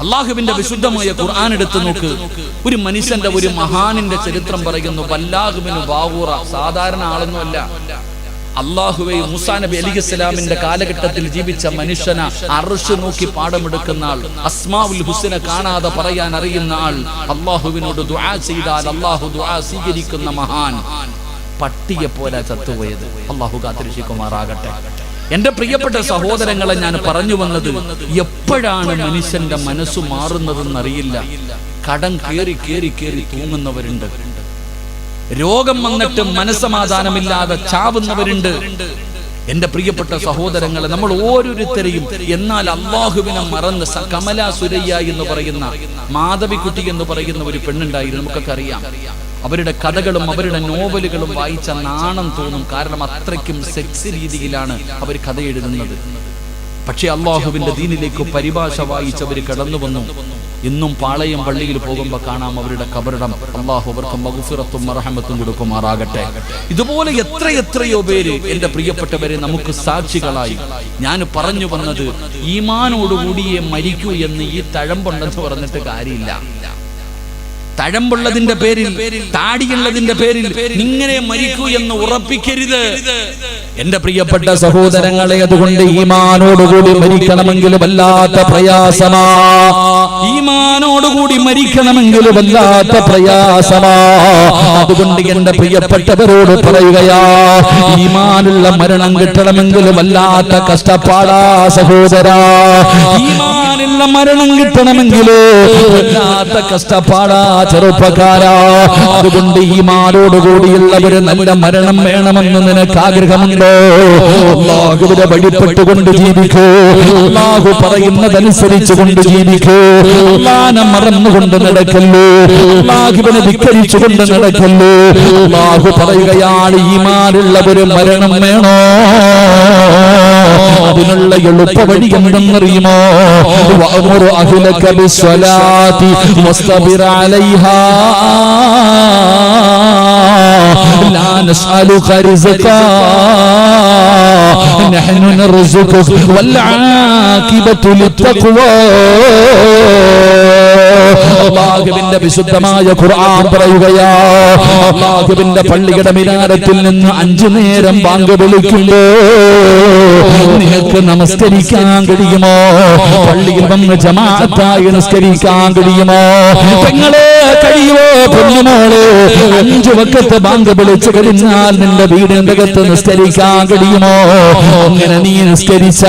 അള്ളാഹുവിന്റെ വിശുദ്ധമായ ഖുർആൻ എടുത്ത് നോക്ക്. ഒരു മനുഷ്യന്റെ ഒരു മഹാനിന്റെ ചരിത്രം പറയുന്നു. വല്ലാഹുവിന് ബാവൂറ സാധാരണ ആളൊന്നുമല്ല. അള്ളാഹുവെ മുസാ നബി അലി ഇസ്ലാമിന്റെ കാലഘട്ടത്തിൽ ജീവിച്ച മനുഷ്യന അർഷ് നോക്കി പാഠമെടുക്കുന്ന ആൾ അസ്മാവുൽ ഹുസിനെ കാണാതെ പറയാൻ അറിയുന്ന ആൾ അള്ളാഹുവിനോട് ദുആ ചെയ്താൽ അള്ളാഹു ദുആ സ്വീകരിക്കുന്ന മഹാൻ. പട്ടിയെ പോലെ ചത്തുപോയത്. അള്ളാഹു കാത്തിരിശിക്കുമാറാകട്ടെ എന്റെ പ്രിയപ്പെട്ട സഹോദരങ്ങളെ ഞാൻ പറഞ്ഞു വന്നത് എപ്പോഴാണ് മനുഷ്യന്റെ മനസ്സ് മാറുന്നതെന്നറിയില്ല. കടം കയറി കയറി കയറി തൂങ്ങുന്നവരുണ്ട്. രോഗം വന്നിട്ട് മനസ്സമാധാനമില്ലാതെ ചാവുന്നവരുണ്ട്. എന്റെ പ്രിയപ്പെട്ട സഹോദരങ്ങളെ നമ്മൾ ഓരോരുത്തരെയും എന്നാൽ അള്ളാഹുവിനെ മറന്ന് കമല സുരയ്യ എന്ന് പറയുന്ന മാധവിക്കുട്ടി എന്ന് പറയുന്ന ഒരു പെണ്ണുണ്ടായിരുന്നു നമുക്കൊക്കെ അറിയാം. അവരുടെ കഥകളും അവരുടെ നോവലുകളും വായിച്ച നാണം തോന്നും കാരണം അത്രയ്ക്കും സെക്സ് രീതിയിലാണ് അവർ കഥ എഴുതുന്നത് പക്ഷേ അള്ളാഹുവിന്റെ ദീനിലേക്ക് പരിഭാഷ വായിച്ചവർ കടന്നു വന്നു. ഇന്നും പാളയം പള്ളിയിൽ പോകുമ്പോൾ കാണാം അവരുടെ കബറിടം. അള്ളാഹു അവർക്ക് മകുഫിറത്തും മറഹമത്തും കൊടുക്കുമാറാകട്ടെ. ഇതുപോലെ എത്ര എത്രയോ പേര് എന്റെ പ്രിയപ്പെട്ടവരെ നമുക്ക് സാക്ഷികളായി. ഞാൻ പറഞ്ഞു വന്നത് ഈമാനോടുകൂടിയേ മരിക്കൂ എന്ന് ഈ തഴമ്പുണ്ടെന്ന് പറഞ്ഞിട്ട് കാര്യമില്ല. തഴമ്പുള്ളതിന്റെ പേരിൽ താടിയുള്ളതിന്റെ പേരിൽ ഇങ്ങനെ മരിക്കൂ എന്ന് ഉറപ്പിക്കരുത്. എന്റെ പ്രിയപ്പെട്ട സഹോദരങ്ങളെ അതുകൊണ്ട് ഈമാനോടുകൂടി മരിക്കണമെങ്കിലും വല്ലാത്ത പ്രയാസമാ. ഈമാനോടുകൂടി മരിക്കണമെങ്കിലും വല്ലാത്ത പ്രയാസമാ. അതുകൊണ്ട് എന്റെ പ്രിയപ്പെട്ടവരോട് പറയുകയാ ഈമാനുള്ള മരണം കിട്ടണമെങ്കിൽ വല്ലാത്ത കഷ്ടപ്പാടാ സഹോദരാ. ഈമാനുള്ള മരണം കിട്ടണമെങ്കിൽ വല്ലാത്ത കഷ്ടപ്പാടാ. ചെറുപ്പക്കാരാ. അതുകൊണ്ട് ഈമാനോടുകൂടിയുള്ളവര് നല്ല മരണം വേണമെന്ന് നിനക്ക് ആഗ്രഹമുണ്ടോ അള്ളാഹുവിനെ വഴിപ്പെട്ടുകൊണ്ട് ജീവിക്കൂ. അള്ളാഹു പറയുന്നതനുസരിച്ച് കൊണ്ട് ജീവിക്കൂ. അള്ളാനെ മറന്നുകൊണ്ട് നടക്കല്ലോ? അള്ളാഹുവിനെ ധിക്കരിച്ചുകൊണ്ട് നടക്കല്ലോ? അള്ളാഹു പറയുകയാണ് ഈമാനുള്ളവര് മരണം വേണോ? അതിനുള്ള എളുപ്പ വഴി എന്തെന്നറിയുമോ വഅമുർ അഹ്ലക ബിസ്സലാത്തി വസ്തബിർ അലൈഹാ لا نسألك رزقا نحن نرزقك والعاقبة للتقوى അള്ളാഹുവിന്റെ വിശുദ്ധമായ ഖുർആൻ പറയുകയാ അള്ളാഹുവിന്റെ പള്ളിയുടെ മിനാരത്തിൽ നിന്ന് അഞ്ചു നേരം ബാങ്ക് വിളിക്കുമ്പോ നിനക്ക് നമസ്കരിക്കാൻ കഴിയുമോ? പള്ളിയിൽ വന്ന് ജമാഅത്തായി നിസ്കരിക്കാൻ കഴിയുമോ? പെങ്ങളെ കഴിയുമോ? പൊന്നുമോളെ അഞ്ചു വക്കത്തെ ബാങ്ക് വിളിച്ചു കഴിഞ്ഞാൽ നിന്റെ വീടിന്റെ അകത്ത് നിസ്കരിക്കാൻ കഴിയുമോ? അങ്ങനെ നീ നിസ്കരിച്ച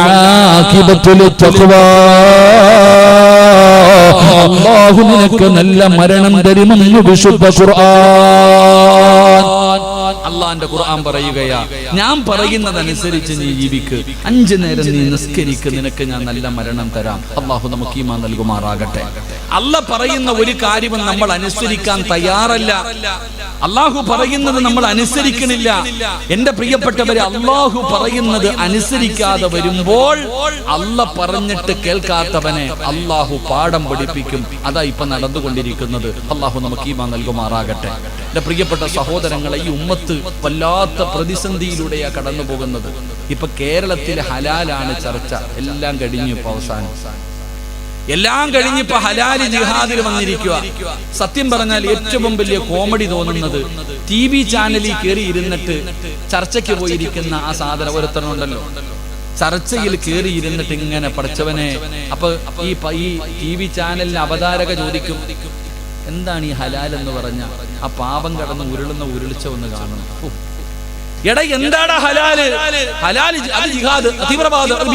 ആഖിബത്തുൽ തഖ്വാ അല്ലാഹു നിനക്ക് നല്ല മരണം തരുമെന്ന് വിശുദ്ധ ഖുർആൻ. അള്ളാന്റെ ഖുർആൻ പറയുകയാ. ഞാൻ പറയുന്നതനുസരിച്ച് നീ ജീവിക്ക്. അഞ്ചു നേരം നീ നിസ്കരിക്ക്. നിനക്ക് ഞാൻ നല്ല മരണം തരാം. അള്ളാഹു നമുക്ക് ഈമാൻ നൽകുമാറാകട്ടെ. അല്ല പറയുന്ന ഒരു കാര്യവും നമ്മൾ അനുസരിക്കാൻ തയ്യാറല്ല. അള്ളാഹു പറയുന്നത് നമ്മൾ അനുസരിക്കണില്ല. എന്റെ പ്രിയപ്പെട്ടവരെ അള്ളാഹു പറയുന്നത് അനുസരിക്കാതെ വരുമ്പോൾ അല്ല പറഞ്ഞിട്ട് കേൾക്കാത്തവനെ അള്ളാഹു പാഠം പഠിപ്പിക്കും. അതാ ഇപ്പൊ നടന്നുകൊണ്ടിരിക്കുന്നത്. അള്ളാഹു നമുക്ക് ഈമാൻ നൽകുമാറാകട്ടെ. എന്റെ പ്രിയപ്പെട്ട സഹോദരങ്ങളെ ഈ ഉമ്മത്ത് വല്ലാത്ത പ്രതിസന്ധിയിലൂടെയാ കടന്നു പോകുന്നത് ഇപ്പൊ കേരളത്തിലെ ഹലാലാണ് ചർച്ച. എല്ലാം കഴിഞ്ഞു ഇപ്പൊ അവസാനം. എല്ലാം കഴിഞ്ഞിപ്പോ ഹലാലി ജിഹാദിൽ വന്നിരിക്കുക സത്യം പറഞ്ഞാൽ ഏറ്റവും വലിയ കോമഡി തോന്നുന്നത് ടി വി ചാനലിൽ കയറി ഇരുന്നിട്ട് ചർച്ചയ്ക്ക് പോയിരിക്കുന്ന ആ സാധനം ഒരുത്തനുണ്ടല്ലോ ചർച്ചയിൽ കയറി ഇരുന്നിട്ട് ഇങ്ങനെ പഠിച്ചവനെ. അപ്പൊ ഈ ടി വി ചാനലിന് അവതാരക ചോദിക്കും. എന്താണ് ഈ ഹലാൽ എന്ന് പറഞ്ഞ? ആ പാപം കടന്ന് ഉരുളുന്ന ഉരുളിച്ച ഒന്ന് കാണണം. എന്താടാ ഹലാൽ ഹലാൽ അത് ജിഹാദ് തീവ്രവാദം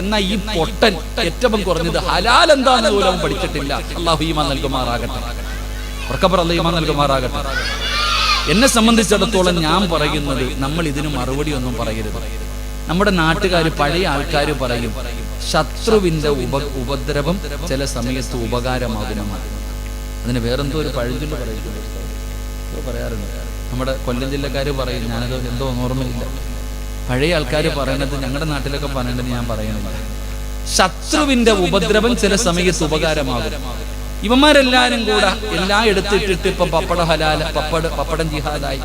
എന്ന ഈ പൊട്ടൻ ഏറ്റവും കുറഞ്ഞത് ഹലാൽ എന്താന്ന് പോലും പഠിച്ചിട്ടില്ല. അള്ളാഹു ഈമാൻ നൽകുമാറാകട്ടെ. ഉറക്കപ്പുറ അല്ല ഈമാൻ നൽകുമാറാകട്ടെ. എന്നെ സംബന്ധിച്ചിടത്തോളം ഞാൻ പറയുന്നത് നമ്മൾ ഇതിന് മറുപടി ഒന്നും പറയരുത്. നമ്മുടെ നാട്ടുകാർ പഴയ ആൾക്കാർ പറയും ശത്രുവിന്റെ ഉപ ഉപദ്രവം ചില സമയത്ത് ഉപകാരമാകുമെന്ന് അതിന് വേറെന്തോ ഒരു ഇത് പറയാറുണ്ട്. നമ്മുടെ കൊല്ലം ജില്ലക്കാർ പറയും ഞാനത് എന്തോ ഓർമ്മയില്ല. പഴയ ആൾക്കാർ പറയണത് ഞങ്ങളുടെ നാട്ടിലൊക്കെ പറയണത് ഞാൻ പറയുന്നില്ല. ശത്രുവിന്റെ ഉപദ്രവം ചില സമയത്ത് ഉപകാരമാകും. ഇവന്മാരെല്ലാരും കൂടെ എല്ലാം എടുത്തിട്ടിട്ട് ഇപ്പൊ പപ്പട ഹലാല പപ്പട പപ്പടം ജിഹാദായി.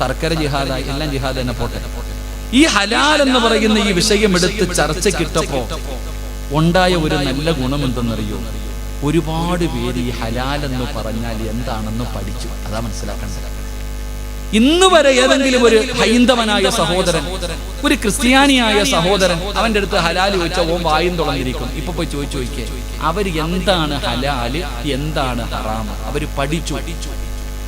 സർക്കാർ ജിഹാദായി എല്ലാം ജിഹാദ് തന്നെ പോട്ടെ. ഈ ഹലാൽ എന്ന് പറയുന്ന ഈ വിഷയം എടുത്ത് ചർച്ചയ്ക്കിട്ടപ്പോ ഉണ്ടായ ഒരു നല്ല ഗുണം എന്തെന്നറിയോ? ഒരുപാട് പേര് ഈ ഹലാൽ എന്ന് പറഞ്ഞാൽ എന്താണെന്ന് പഠിച്ചു. അതാ മനസ്സിലാക്കേണ്ടത്. ഇന്ന് വരെ ഏതെങ്കിലും ഒരു ഹൈന്ദവനായ സഹോദരൻ ഒരു ക്രിസ്ത്യാനിയായ സഹോദരൻ അവന്റെ അടുത്ത് ഹലാൽ ചോദിച്ചാൽ ഓം വായും തുളഞ്ഞിരിക്കും. ഇപ്പൊ പോയി ചോദിച്ചു ചോദിക്കേ അവർ എന്താണ് ഹലാൽ? എന്താണ് ഹറാമ്? അവർ പഠിച്ചു.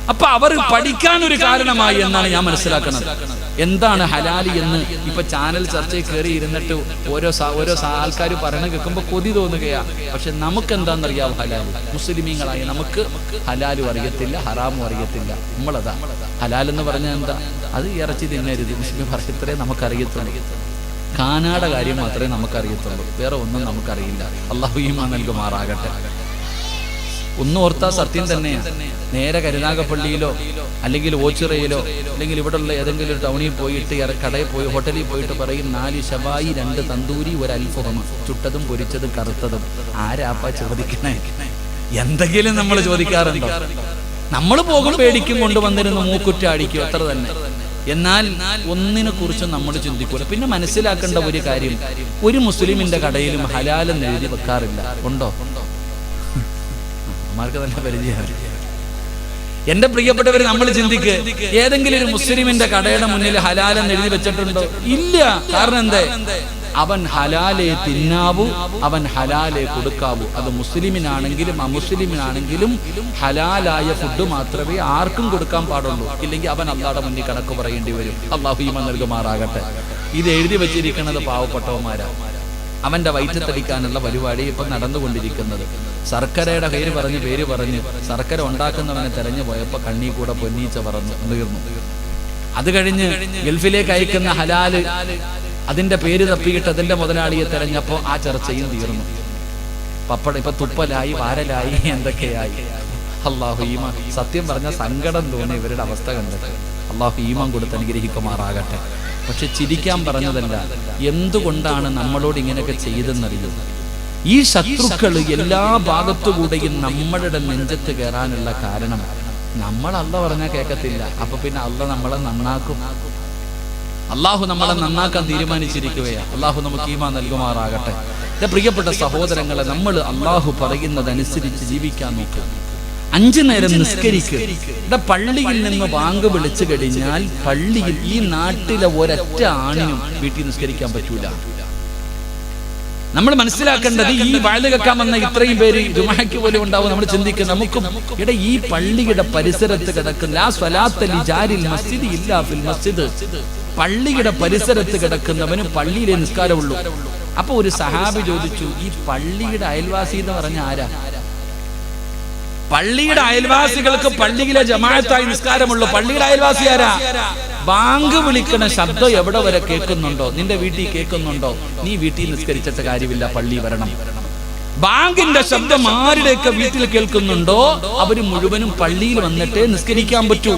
അപ്പൊ അവർ പഠിക്കാൻ ഒരു കാരണമായി എന്നാണ് ഞാൻ മനസ്സിലാക്കുന്നത്. എന്താണ് ഹലാലി എന്ന് ഇപ്പൊ ചാനൽ ചർച്ചയിൽ കയറി ഇരുന്നിട്ട് ഓരോ ഓരോ ആൾക്കാർ പറഞ്ഞു കേൾക്കുമ്പോൾ കൊതി തോന്നുകയാ. പക്ഷെ നമുക്ക് എന്താണെന്നറിയാവും ഹലാൽ? മുസ്ലിമീങ്ങളായി നമുക്ക് ഹലാലും അറിയത്തില്ല ഹറാമും അറിയത്തില്ല. നമ്മളതാ. ഹലാൽ എന്ന് പറഞ്ഞാൽ എന്താ? അത് ഇറച്ചി തിന്നരുത്. മുസ്ലിം പറയത്രേ നമുക്കറിയത്തുള്ളൂ. കാനാട കാര്യം മാത്രമേ നമുക്കറിയത്തുള്ളൂ. വേറെ ഒന്നും നമുക്കറിയില്ല. അള്ളാഹു ഈമാ നൽകുമാറാകട്ടെ. ഒന്ന് ഓർത്താ സത്യം തന്നെയാണ് നേരെ കരുനാഗപ്പള്ളിയിലോ അല്ലെങ്കിൽ ഓച്ചിറയിലോ അല്ലെങ്കിൽ ഇവിടെയുള്ള ഏതെങ്കിലും ഒരു ടൗണിൽ പോയിട്ട് കടയിൽ പോയി ഹോട്ടലിൽ പോയിട്ട് പറയും നാല് ശവായി രണ്ട് തന്തൂരി ഒരു അത്ഭുതം ചുട്ടതും പൊരിച്ചതും കറുത്തതും. ആരാപ്പ ചോദിക്കണേ? എന്തെങ്കിലും നമ്മൾ ചോദിക്കാറുണ്ടോ? നമ്മൾ പോകും പേടിക്കും കൊണ്ടുവന്നിരുന്ന മൂക്കുറ്റ അടിക്കും അത്ര തന്നെ. എന്നാൽ ഒന്നിനെ കുറിച്ചും നമ്മൾ ചിന്തിക്കൂല. പിന്നെ മനസ്സിലാക്കേണ്ട ഒരു കാര്യം ഒരു മുസ്ലിമിന്റെ കടയിലും ഹലാലെന്ന് എഴുതി വെക്കാറില്ല. ഉണ്ടോ? അമ്മമാർക്ക് നല്ല പരിചയമാണ് എന്റെ പ്രിയപ്പെട്ടവർ നമ്മൾ ചിന്തിക്ക് ഏതെങ്കിലും ഒരു മുസ്ലിമിന്റെ കടയുടെ മുന്നിൽ ഹലാലെന്ന് എഴുതി വെച്ചിട്ടുണ്ടോ. ഇല്ല. കാരണം എന്തേ? അവൻ ഹലാലെ തിന്നാവൂ. അവൻ ഹലാലെ കൊടുക്കാവൂ. അത് മുസ്ലിമിനാണെങ്കിലും അമുസ്ലിമിനാണെങ്കിലും ഹലാലായ ഫുഡ് മാത്രമേ ആർക്കും കൊടുക്കാൻ പാടുള്ളൂ. ഇല്ലെങ്കിൽ അവൻ അള്ളാടെ മുന്നിൽ കണക്ക് പറയേണ്ടി വരും. അള്ളാഹു നൽകുമാറാകട്ടെ. ഇത് എഴുതി വെച്ചിരിക്കുന്നത് പാവപ്പെട്ടവന്മാരാണ് അവന്റെ വയറ്റത്തടിക്കാനുള്ള പരിപാടി ഇപ്പൊ നടന്നുകൊണ്ടിരിക്കുന്നത്. ശർക്കരയുടെ പേര് പറഞ്ഞ് പേര് പറഞ്ഞ് ശർക്കര ഉണ്ടാക്കുന്നവനെ തെരഞ്ഞു പോയപ്പോ കണ്ണീ കൂടെ പൊന്നീച്ച പറഞ്ഞു തീർന്നു അത് കഴിഞ്ഞ് ഗൾഫിലേക്ക് അയക്കുന്ന ഹലാൽ അതിന്റെ പേര് തപ്പിയിട്ട് അതിന്റെ മുതലാളിയെ തെരഞ്ഞപ്പോ ആ ചർച്ചയും തീർന്നു. പപ്പട ഇപ്പൊ തുപ്പലായി വാരലായി എന്തൊക്കെയായി. അള്ളാഹു ഈമ സത്യം പറഞ്ഞ സങ്കടം തോന്നി ഇവരുടെ അവസ്ഥ കണ്ടിട്ട് അള്ളാഹു ഈമം കൊടുത്ത് അനുഗ്രഹിക്കുമാറാകട്ടെ. പക്ഷെ ചിരിക്കാൻ പറഞ്ഞതല്ല. എന്തുകൊണ്ടാണ് നമ്മളോട് ഇങ്ങനെയൊക്കെ ചെയ്തെന്നറിയോ? ഈ ശത്രുക്കൾ എല്ലാ ഭാഗത്തുകൂടെയും നമ്മളുടെ നെഞ്ചത്ത് കയറാനുള്ള കാരണം നമ്മൾ അല്ല പറഞ്ഞാൽ കേൾക്കത്തില്ല അപ്പൊ പിന്നെ അല്ല നമ്മളെ നന്നാക്കും. അള്ളാഹു നമ്മളെ നന്നാക്കാൻ തീരുമാനിച്ചിരിക്കുകയാണ്. അള്ളാഹു നമുക്ക് ഈമാ നൽകുമാറാകട്ടെ. എന്റെ പ്രിയപ്പെട്ട സഹോദരങ്ങളെ നമ്മൾ അള്ളാഹു പറയുന്നതനുസരിച്ച് ജീവിക്കാൻ നോക്കുക അഞ്ചു നേരം നിസ്കരിക്കുക ഇവിടെ പള്ളിയിൽ നിന്ന് വാങ്ക് വിളിച്ചു കഴിഞ്ഞാൽ പള്ളിയിൽ ഈ നാട്ടിലെ ഒരൊറ്റ ആണിനും വീട്ടിൽ നിസ്കരിക്കാൻ പറ്റൂല. നമ്മൾ മനസ്സിലാക്കേണ്ടത് ഈ വാഴ കേൾക്കാൻ വന്ന ഇത്രയും പേര് ജുമാക്ക് പോലും ഉണ്ടാവും നമ്മൾ ചിന്തിക്കും. നമുക്കും ഇവിടെ ഈ പള്ളിയുടെ പരിസരത്ത് കിടക്കുന്ന ജാരിൽ മസ്ജിദ് ഇല്ല ഫിൽ മസ്ജിദ്. പള്ളിയുടെ പരിസരത്ത് കിടക്കുന്നവന് പള്ളിയിലെ നിസ്കാരമുള്ളൂ. അപ്പൊ ഒരു സഹാബി ചോദിച്ചു ഈ പള്ളിയുടെ അയൽവാസി എന്ന് പറഞ്ഞ ആരാ? പള്ളിയുടെ അയൽവാസികൾക്ക് പള്ളിയിലെ ജമാഅത്തായി നിസ്കാരമുള്ളൂ. പള്ളിയുടെ അയൽവാസി ആരാ? ബാങ്ക് വിളിക്കുന്ന ശബ്ദം എവിടെ വരെ കേൾക്കുന്നുണ്ടോ? നിന്റെ വീട്ടിൽ കേൾക്കുന്നുണ്ടോ? നീ വീട്ടിൽ നിസ്കരിച്ചിട്ട് കാര്യമില്ല പള്ളി വരണം. ബാങ്കിന്റെ ശബ്ദം ആരുടെയൊക്കെ വീട്ടിൽ കേൾക്കുന്നുണ്ടോ? അവർ മുഴുവനും പള്ളിയിൽ വന്നിട്ട് നിസ്കരിക്കാൻ പറ്റൂ.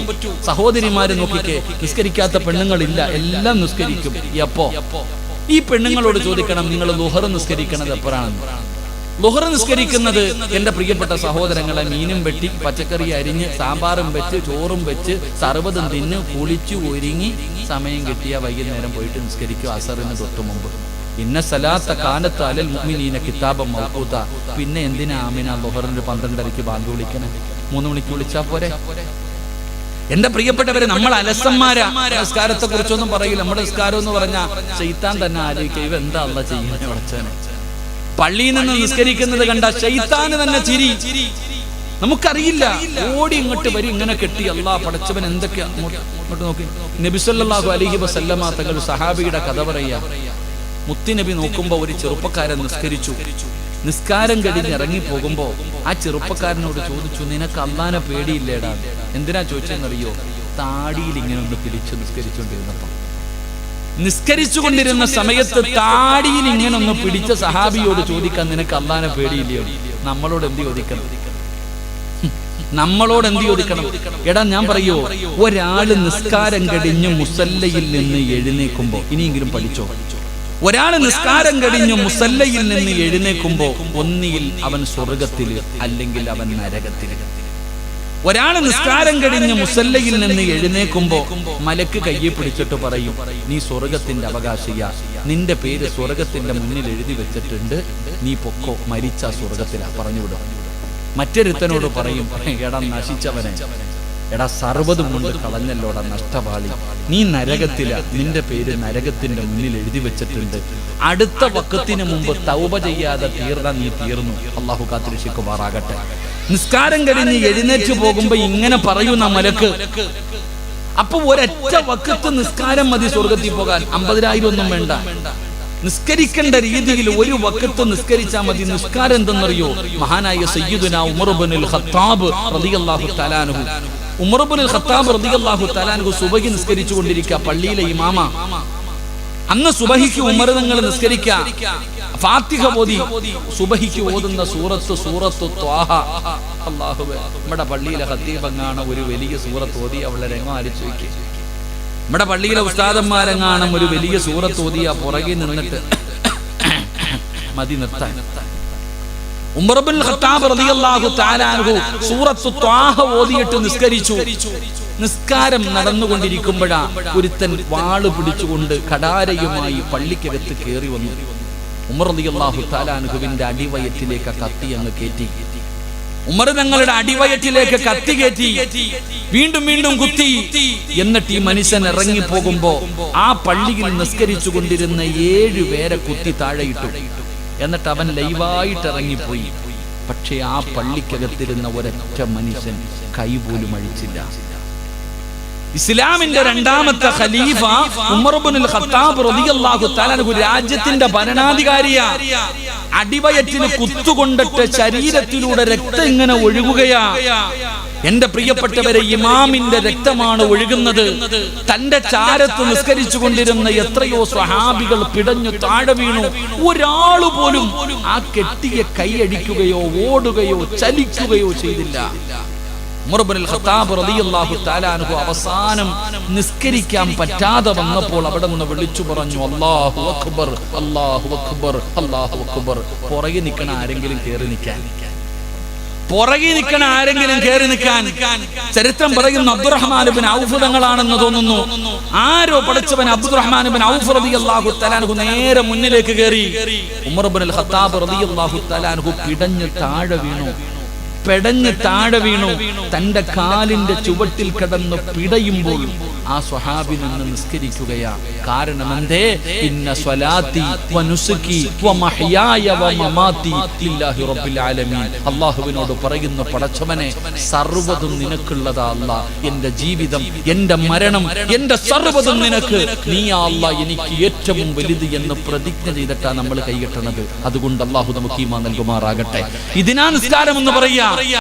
സഹോദരിമാരെ നോക്കിക്കേ നിസ്കരിക്കാത്ത പെണ്ണുങ്ങളില്ല എല്ലാം നിസ്കരിക്കും. എപ്പോ ഈ പെണ്ണുങ്ങളോട് ചോദിക്കണം നിങ്ങൾ ലുഹർ നിസ്കരിക്കണത് എപ്പോഴാണെന്ന്? ലുഹർ നിസ്കരിക്കുന്നത് എന്റെ പ്രിയപ്പെട്ട സഹോദരങ്ങളെ മീനും വെട്ടി പച്ചക്കറി അരിഞ്ഞ് സാമ്പാറും വെച്ച് ചോറും വെച്ച് സർവതും തിന്ന് കുളിച്ചു ഒരുങ്ങി സമയം കിട്ടിയ വൈകുന്നേരം പോയിട്ട് നിസ്കരിക്കും അസറിന് തൊട്ട് മുമ്പ്. ഇന്ന സലാത്ത കാലത്ത് അലൽ മുഅ്മിനീന കിതാബം മൗഖൂത പിന്നെ എന്തിനാ ആമിന ലുഹറിന് പന്ത്രണ്ടരയ്ക്ക് ബാങ്ക് വിളിക്കണേ? മൂന്ന് മണിക്ക് വിളിച്ചാ പോരെ? എന്റെ പ്രിയപ്പെട്ടവരെ നമ്മൾ അലസന്മാരാ. നിസ്കാരത്തെ കുറിച്ചൊന്നും പറയില്ല നമ്മുടെ നിസ്കാരം എന്ന് പറഞ്ഞാൽ ചെയ്ത്താൻ തന്നെ ആലോചിക്കുക ഇവ എന്താ അല്ല ചെയ്യുന്നത് പള്ളിയിൽ നിന്ന് നിസ്കരിക്കുന്നത് കണ്ട ശൈത്താന് തന്നെ ചിരി. നമുക്കറിയില്ല. ഓടി ഇങ്ങോട്ട് വരി. ഇങ്ങനെ കെട്ടി അള്ളാ പടച്ചവൻ എന്തൊക്കെയാ അങ്ങോട്ട് ഇങ്ങോട്ട് നോക്കി. നബിസല്ലാഹു അലൈഹി വസല്ലമ തങ്ങൾ സഹാബിയുടെ കഥ പറയാ. മുത്തിനബി നോക്കുമ്പോ ഒരു ചെറുപ്പക്കാരൻ നിസ്കരിച്ചു. നിസ്കാരം കഴിഞ്ഞ് ഇറങ്ങി പോകുമ്പോ ആ ചെറുപ്പക്കാരനോട് ചോദിച്ചു നിനക്ക് അള്ളാനെ പേടിയില്ലേടാ? എന്തിനാ ചോദിച്ചെന്നറിയോ താടിയിൽ ഇങ്ങനെ ഒന്ന് പിടിച്ചു നിസ്കരിച്ചുകൊണ്ടിരുന്നപ്പോ. നിസ്കരിച്ചു കൊണ്ടിരുന്ന സമയത്ത് താടിയിൽ ഇങ്ങനെ ഒന്ന് പിടിച്ച സഹാബിയോട് ചോദിക്കാൻ നിനക്ക് അള്ളാനെ പേടിയില്ലയോ? നമ്മളോട് എന്ത് ചോദിക്കണം? നമ്മളോട് എന്ത് ചോദിക്കണം? എടാ ഞാൻ പറയോ ഒരാൾ നിസ്കാരം കഴിഞ്ഞ് മുസല്ലയിൽ നിന്ന് എഴുന്നേക്കുമ്പോ ഇനിയെങ്കിലും പഠിച്ചോ? ഒരാൾ നിസ്കാരം കഴിഞ്ഞ് മുസല്ലയിൽ നിന്ന് എഴുന്നേക്കുമ്പോ ഒന്നിയിൽ അവൻ സ്വർഗത്തിൽ അല്ലെങ്കിൽ അവൻ നരകത്തിൽ. ഒരാൾ നിസ്കാരം കഴിഞ്ഞ് മുസല്ലയിൽ നിന്ന് എഴുന്നേക്കുമ്പോ മലക്ക് കയ്യെ പിടിച്ചിട്ട് പറയും നീ സ്വർഗത്തിന്റെ അവകാശിയ. നിന്റെ പേര് സ്വർഗത്തിന്റെ മുന്നിൽ എഴുതി വെച്ചിട്ടുണ്ട്. നീ പൊക്കോ മരിച്ച സ്വർഗത്തിലാ പറഞ്ഞു വിടും. മറ്റൊരുത്തനോട് പറയും എടാ നശിച്ചവനെ. എടാ സർവതും കൊണ്ട് കളഞ്ഞല്ലോടാ നഷ്ടപാളി. നീ നരകത്തില. നിന്റെ പേര് നരകത്തിന്റെ മുന്നിൽ എഴുതി വെച്ചിട്ടുണ്ട്. അടുത്ത വക്കത്തിന് മുമ്പ് തൗപ ചെയ്യാതെ തീർന്ന നീ തീർന്നു. അള്ളാഹു കാത്തിരക്ഷിക്കുമാറാകട്ടെ. നിസ്കാരം കഴിഞ്ഞ് എഴുന്നേറ്റ് പോകുമ്പോ ഇങ്ങനെ പറയുന്ന മലക്ക്. അപ്പൊ ഒരൊറ്റ വക്കത്ത് നിസ്കാരം മതി സ്വർഗത്തിൽ പോകാൻ. അമ്പതിനായിരം ഒന്നും വേണ്ട. നിസ്കരിക്കേണ്ട രീതിയിൽ ഒരു വക്കത്ത് നിസ്കരിച്ചാൽ മതി. നിസ്കാരം എന്തെന്നറിയോ? മഹാനായ സയ്യിദുന ഉമർബുൽ ഖത്താബ് റളിയല്ലാഹു തആലാനഹു ഉമർബുൽ ഖത്താബ് റളിയല്ലാഹു തആലാനഹു സുബഹി നിസ്കരിച്ചു കൊണ്ടിരിക്കുക പള്ളിയിലെ ഇമാമ. അന്ന് സുബഹിക്ക് ഉമർ നിങ്ങൾ നിസ്കരിക്ക. ഫാത്തിഹ ഓതി സുബഹിക്ക് ഓതുന്ന സൂറത്ത് സൂറത്ത് ത്വാഹ. അല്ലാഹുവേ നമ്മുടെ പള്ളിയിലെ ഹത്തീബങ്ങാണ് ഒരു വലിയ സൂറത്ത് ഓതി അവളെ രംഗം ആലോചിച്ച് വയ്ക്കുക നമ്മുടെ പള്ളിയിലെ ഉസ്താദന്മാരെങ്ങാണം ഒരു വലിയ സൂറത്ത് ഓതിയ പുറകിൽ നിന്നിട്ട് മതി നിർത്താൻ. ഉമർബുൽ ഖത്താബ് റളിയല്ലാഹു തആല അൻഹു സൂറത്ത് ത്വാഹ ഓതിയിട്ട് നിസ്കരിച്ചു. നിസ്കാരം നടന്നുകൊണ്ടിരിക്കുമ്പോഴാ ഒരുത്തൻ വാൾ പിടിച്ചുകൊണ്ട് കടാരയുമായി പള്ളിക്കകത്ത് കയറി വന്നു. ഉമർ റളിയല്ലാഹു തആല അടിവയറ്റിലേക്ക് കത്തി അങ്ങ് കയറ്റി ഉമർ തങ്ങളുടെ അടിവയറ്റിലേക്ക് കത്തി കയറ്റി വീണ്ടും വീണ്ടും കുത്തി. എന്നിട്ട് ഈ മനുഷ്യൻ ഇറങ്ങി പോകുമ്പോ ആ പള്ളിയിൽ നിസ്കരിച്ചു കൊണ്ടിരുന്ന ഏഴു പേരെ കുത്തി താഴെയിട്ടു. എന്നിട്ട് അവൻ ലൈവായിട്ട് ഇറങ്ങിപ്പോയി. പക്ഷേ ആ പള്ളിക്കകത്തിരുന്ന ഒരൊറ്റ മനുഷ്യൻ കൈ പോലും അഴിച്ചില്ല. ഇസ്ലാമിന്റെ രണ്ടാമത്തെ ഖലീഫ ഉമർബുൽ ഖത്താബ് റളിയല്ലാഹു തആല രാജ്യത്തിന്റെ ഭരണാധികാരിയാ. അടിവയറ്റിന് കുത്തുകൊണ്ടിട്ട് ശരീരത്തിലൂടെ രക്തം ഇങ്ങനെ ഒഴുകുകയാ. എന്റെ പ്രിയപ്പെട്ടവരെ ഇമാമിന്റെ രക്തമാണ് ഒഴുകുന്നത്. തന്റെ ചാരത്ത് നിസ്കരിച്ചു കൊണ്ടിരുന്ന എത്രയോ സ്വഹാബികൾ പിടഞ്ഞു താഴെ വീണു. ഒരാൾ പോലും ആ കെട്ടിയെ കൈയടിക്കുകയോ ഓടുകയോ ചലിക്കുകയോ ചെയ്തില്ല. അവസാനം നിസ്കരിക്കാൻ പറ്റാതെ വന്നപ്പോൾ അവിടെ നിന്ന് വിളിച്ചു പറഞ്ഞു അല്ലാഹു അക്ബർ അല്ലാഹു അക്ബർ അല്ലാഹു അക്ബർ. പുറകെ നിൽക്കണ ആരെങ്കിലും കയറി നിൽക്കാൻ. പുറകെ നിൽക്കണ ആരെങ്കിലും കയറി നിൽക്കാൻ. ചരിത്രം പറയുന്ന അബ്ദുറഹ്മാൻ ഔഫുദങ്ങളാണെന്ന് തോന്നുന്നു. ആരോ പഠിച്ചവൻ അബ്ദുറഹ്മാൻ ഔഫ് ഔഫ് റളിയല്ലാഹു തആലാൻഹു നേരെ മുന്നിലേക്ക് കയറി. ഉമർ ഹത്താബ് ഖത്താബ് റളിയല്ലാഹു തആലാൻഹു പിടഞ്ഞ് താഴെ വീണു. പെടഞ്ഞ് താഴെ വീണു. തന്റെ കാലിന്റെ ചുവട്ടിൽ കിടന്ന് പിടയുമ്പോൾ ആ സ്വഹാബി നിന്ന് നിസ്കരിക്കുകയാ. കാരണം എന്തേ ഇന്ന സ്വലാത്തി വനുസുക്കി അല്ലാഹുവിനോട് പറയുന്ന പടച്ചവനെ സർവതും നിനക്കുള്ളതാ അല്ല എന്റെ ജീവിതം എന്റെ മരണം എന്റെ സർവതും നിനക്ക്. നീ അല്ല എനിക്ക് ഏറ്റവും വലുത് എന്ന് പ്രതിജ്ഞ ചെയ്തിട്ടാണ് നമ്മൾ കൈകെട്ടണത്. അതുകൊണ്ട് അള്ളാഹു നമുക്ക് ഈമാ നൽകുമാറാകട്ടെ. ഇതിനാ നിസ്കാരം എന്ന് പറയാ അറിയാം